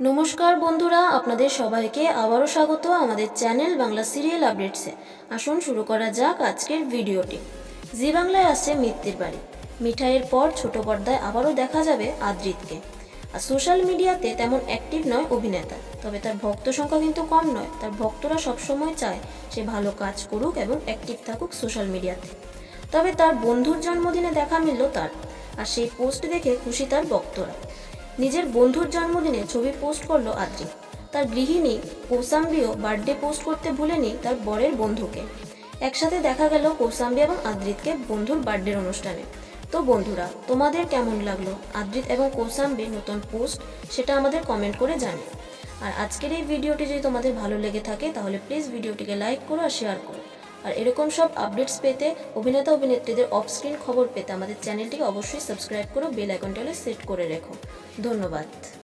নমস্কার বন্ধুরা, আপনাদের সবাইকে আবারও স্বাগত আমাদের চ্যানেল বাংলা সিরিয়াল আপডেটসে। আসুন শুরু করা যাক আজকের ভিডিওটি। জি বাংলায় আসছে মিত্তির বাড়ি। মিঠাইয়ের পর ছোট পর্দায় আবারও দেখা যাবে আদ্রিতকে। আর সোশ্যাল মিডিয়াতে তেমন অ্যাক্টিভ নয় অভিনেতা। তবে তার ভক্ত সংখ্যা কিন্তু কম নয়। তার ভক্তরা সবসময় চায় সে ভালো কাজ করুক এবং অ্যাক্টিভ থাকুক সোশ্যাল মিডিয়াতে। তবে তার বন্ধুর জন্মদিনে দেখা মিলল তার। আর সেই পোস্ট দেখে খুশি তার ভক্তরা। নিজের বন্ধুর জন্মদিনে ছবি পোস্ট করল আদ্রি। তার গৃহিণী কৌসাম্বিও বার্থডে পোস্ট করতে ভুলেনি তার বরের বন্ধুকে। একসাথে দেখা গেল কৌসাম্বি এবং আদ্রিতকে বন্ধুর বার্থডের অনুষ্ঠানে। তো বন্ধুরা, তোমাদের কেমন লাগল আদ্রিত এবং কৌসাম্বির নতুন পোস্ট, সেটা আমাদের কমেন্ট করে জানিও। আর আজকের এই ভিডিওটি যদি তোমাদের ভালো লেগে থাকে, তাহলে প্লিজ ভিডিওটিকে লাইক করো আর শেয়ার করো। আর এরকম সব আপডেটস পেতে অভিনেতা অভিনেত্রীদের অফ স্ক্রিন খবর পেতে আমাদের চ্যানেলটিকে অবশ্যই সাবস্ক্রাইব করো বেল আইকনটা সেট করে রেখো। ধন্যবাদ।